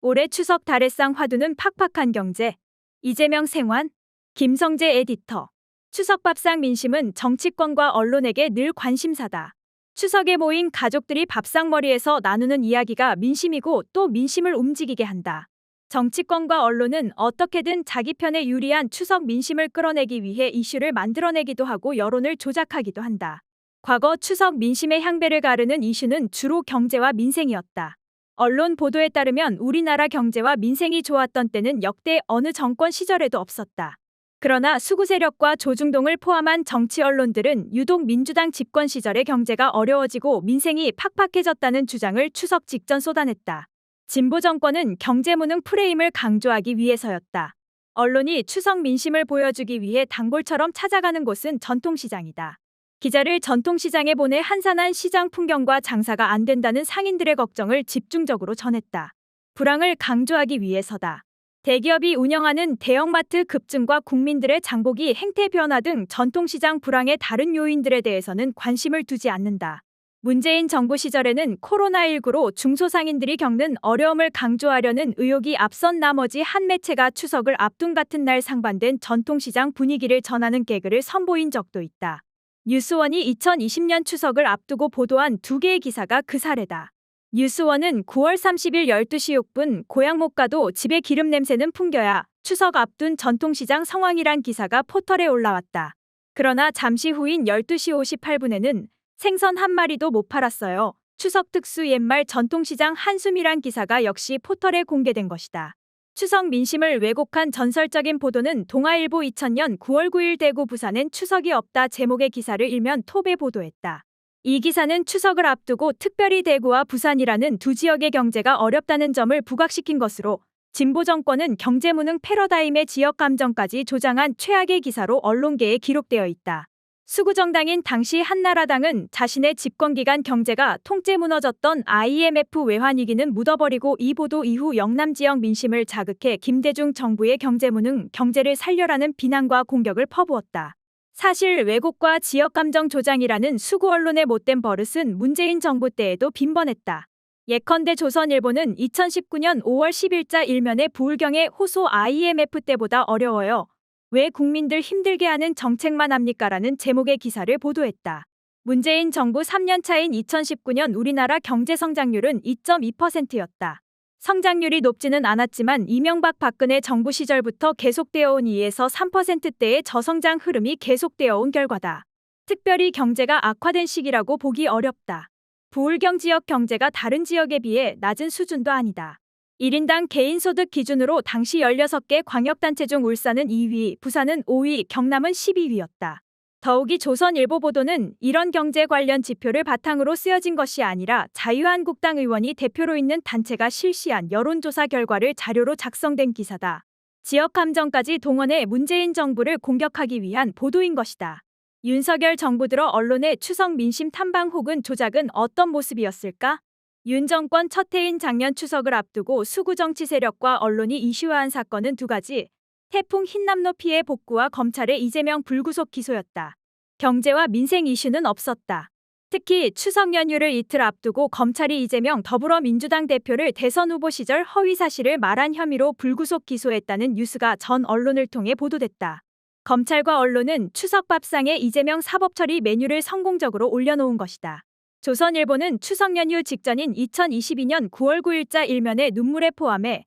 올해 추석 달해상 화두는 팍팍한 경제. 이재명 생환, 김성재 에디터. 추석 밥상 민심은 정치권과 언론에게 늘 관심사다. 추석에 모인 가족들이 밥상머리에서 나누는 이야기가 민심이고 또 민심을 움직이게 한다. 정치권과 언론은 어떻게든 자기 편에 유리한 추석 민심을 끌어내기 위해 이슈를 만들어내기도 하고 여론을 조작하기도 한다. 과거 추석 민심의 향배를 가르는 이슈는 주로 경제와 민생이었다. 언론 보도에 따르면 우리나라 경제와 민생이 좋았던 때는 역대 어느 정권 시절에도 없었다. 그러나 수구 세력과 조중동을 포함한 정치 언론들은 유독 민주당 집권 시절에 경제가 어려워지고 민생이 팍팍해졌다는 주장을 추석 직전 쏟아냈다. 진보 정권은 경제 무능 프레임을 강조하기 위해서였다. 언론이 추석 민심을 보여주기 위해 단골처럼 찾아가는 곳은 전통시장이다. 기자를 전통시장에 보내 한산한 시장 풍경과 장사가 안 된다는 상인들의 걱정을 집중적으로 전했다. 불황을 강조하기 위해서다. 대기업이 운영하는 대형마트 급증과 국민들의 장보기 행태 변화 등 전통시장 불황의 다른 요인들에 대해서는 관심을 두지 않는다. 문재인 정부 시절에는 코로나19로 중소상인들이 겪는 어려움을 강조하려는 의혹이 앞선 나머지 한 매체가 추석을 앞둔 같은 날 상반된 전통시장 분위기를 전하는 개그를 선보인 적도 있다. 뉴스원이 2020년 추석을 앞두고 보도한 두 개의 기사가 그 사례다. 뉴스원은 9월 30일 12시 6분 고향 못 가도 집에 기름 냄새는 풍겨야 추석 앞둔 전통시장 상황이란 기사가 포털에 올라왔다. 그러나 잠시 후인 12시 58분에는 생선 한 마리도 못 팔았어요. 추석 특수 옛말 전통시장 한숨이란 기사가 역시 포털에 공개된 것이다. 추석 민심을 왜곡한 전설적인 보도는 동아일보 2000년 9월 9일 대구 부산엔 추석이 없다 제목의 기사를 일면 톱에 보도했다. 이 기사는 추석을 앞두고 특별히 대구와 부산이라는 두 지역의 경제가 어렵다는 점을 부각시킨 것으로 진보 정권은 경제 무능 패러다임의 지역 감정까지 조장한 최악의 기사로 언론계에 기록되어 있다. 수구정당인 당시 한나라당은 자신의 집권기간 경제가 통째 무너졌던 IMF 외환위기는 묻어버리고 이 보도 이후 영남 지역 민심을 자극해 김대중 정부의 경제무능 경제를 살려라는 비난과 공격을 퍼부었다. 사실 왜곡과 지역감정 조장이라는 수구 언론의 못된 버릇은 문재인 정부 때에도 빈번했다. 예컨대 조선일보는 2019년 5월 10일자 일면에 부울경의 호소 IMF 때보다 어려워요. 왜 국민들 힘들게 하는 정책만 합니까라는 제목의 기사를 보도했다. 문재인 정부 3년 차인 2019년 우리나라 경제 성장률은 2.2%였다. 성장률이 높지는 않았지만 이명박 박근혜 정부 시절부터 계속되어 온 2에서 3%대의 저성장 흐름이 계속되어 온 결과다. 특별히 경제가 악화된 시기라고 보기 어렵다. 부울경 지역 경제가 다른 지역에 비해 낮은 수준도 아니다. 1인당 개인소득 기준으로 당시 16개 광역단체 중 울산은 2위, 부산은 5위, 경남은 12위였다. 더욱이 조선일보 보도는 이런 경제 관련 지표를 바탕으로 쓰여진 것이 아니라 자유한국당 의원이 대표로 있는 단체가 실시한 여론조사 결과를 자료로 작성된 기사다. 지역 감정까지 동원해 문재인 정부를 공격하기 위한 보도인 것이다. 윤석열 정부 들어 언론의 추석 민심 탐방 혹은 조작은 어떤 모습이었을까? 윤 정권 첫 해인 작년 추석을 앞두고 수구 정치 세력과 언론이 이슈화한 사건은 두 가지. 태풍 흰남노 피해 복구와 검찰의 이재명 불구속 기소였다. 경제와 민생 이슈는 없었다. 특히 추석 연휴를 이틀 앞두고 검찰이 이재명 더불어민주당 대표를 대선 후보 시절 허위 사실을 말한 혐의로 불구속 기소했다는 뉴스가 전 언론을 통해 보도됐다. 검찰과 언론은 추석 밥상에 이재명 사법 처리 메뉴를 성공적으로 올려놓은 것이다. 조선일보는 추석 연휴 직전인 2022년 9월 9일자 일면에 눈물에 포함해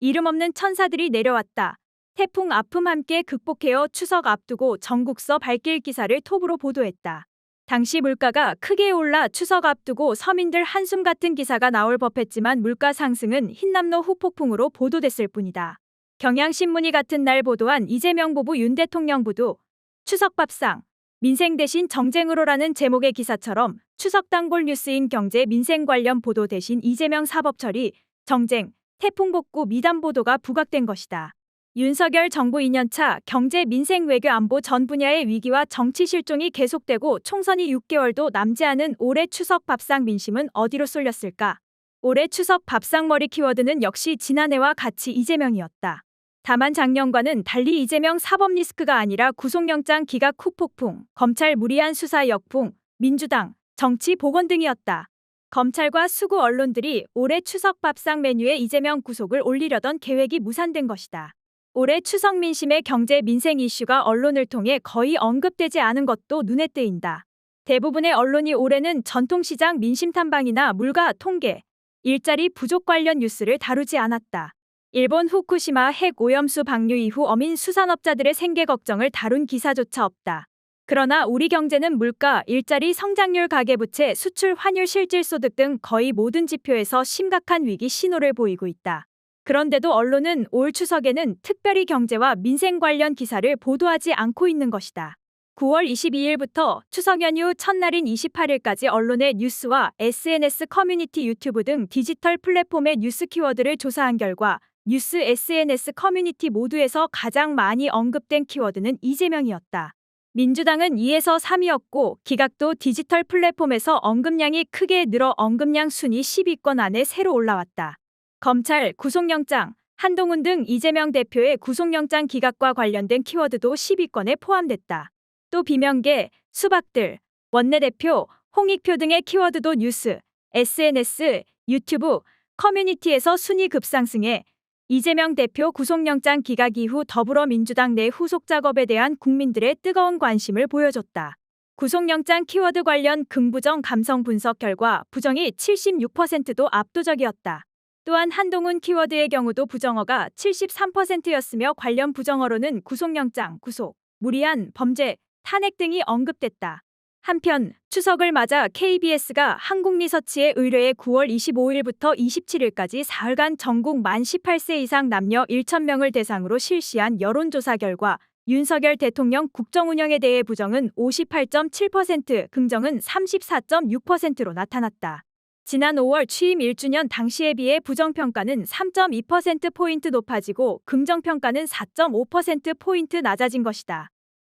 이름 없는 천사들이 내려왔다. 태풍 아픔 함께 극복해요 추석 앞두고 전국서 발길 기사를 톱으로 보도했다. 당시 물가가 크게 올라 추석 앞두고 서민들 한숨 같은 기사가 나올 법했지만 물가 상승은 흰남노 후폭풍으로 보도됐을 뿐이다. 경향신문이 같은 날 보도한 이재명 부부 윤 대통령 부도 추석 밥상 민생 대신 정쟁으로라는 제목의 기사처럼 추석 단골 뉴스인 경제 민생 관련 보도 대신 이재명 사법 처리, 정쟁, 태풍 복구 미담 보도가 부각된 것이다. 윤석열 정부 2년차 경제 민생 외교 안보 전 분야의 위기와 정치 실종이 계속되고 총선이 6개월도 남지 않은 올해 추석 밥상 민심은 어디로 쏠렸을까? 올해 추석 밥상 머리 키워드는 역시 지난해와 같이 이재명이었다. 다만 작년과는 달리 이재명 사법 리스크가 아니라 구속영장 기각 후 폭풍, 검찰 무리한 수사 역풍, 민주당, 정치 복원 등이었다. 검찰과 수구 언론들이 올해 추석 밥상 메뉴에 이재명 구속을 올리려던 계획이 무산된 것이다. 올해 추석 민심의 경제 민생 이슈가 언론을 통해 거의 언급되지 않은 것도 눈에 띄인다. 대부분의 언론이 올해는 전통시장 민심 탐방이나 물가 통계, 일자리 부족 관련 뉴스를 다루지 않았다. 일본 후쿠시마 핵 오염수 방류 이후 어민 수산업자들의 생계 걱정을 다룬 기사조차 없다. 그러나 우리 경제는 물가, 일자리, 성장률, 가계부채, 수출, 환율, 실질소득 등 거의 모든 지표에서 심각한 위기 신호를 보이고 있다. 그런데도 언론은 올 추석에는 특별히 경제와 민생 관련 기사를 보도하지 않고 있는 것이다. 9월 22일부터 추석 연휴 첫날인 28일까지 언론의 뉴스와 SNS 커뮤니티 유튜브 등 디지털 플랫폼의 뉴스 키워드를 조사한 결과 뉴스 SNS 커뮤니티 모두에서 가장 많이 언급된 키워드는 이재명이었다. 민주당은 2에서 3위였고 기각도 디지털 플랫폼에서 언급량이 크게 늘어 언급량 순위 10위권 안에 새로 올라왔다. 검찰, 구속영장, 한동훈 등 이재명 대표의 구속영장 기각과 관련된 키워드도 10위권에 포함됐다. 또 비명계, 수박들, 원내대표, 홍익표 등의 키워드도 뉴스, SNS, 유튜브, 커뮤니티에서 순위 급상승해 이재명 대표 구속영장 기각 이후 더불어민주당 내 후속 작업에 대한 국민들의 뜨거운 관심을 보여줬다. 구속영장 키워드 관련 긍부정 감성 분석 결과 부정이 76%도 압도적이었다. 또한 한동훈 키워드의 경우도 부정어가 73%였으며 관련 부정어로는 구속영장, 구속, 무리한 범죄, 탄핵 등이 언급됐다. 한편 추석을 맞아 KBS가 한국리서치의 의뢰에 9월 25일부터 27일까지 사흘간 전국 만 18세 이상 남녀 1,000명을 대상으로 실시한 여론조사 결과 윤석열 대통령 국정운영에 대해 부정은 58.7%, 긍정은 34.6%로 나타났다. 지난 5월 취임 1주년 당시에 비해 부정평가는 3.2%포인트 높아지고 긍정평가는 4.5%포인트 낮아진 것이다.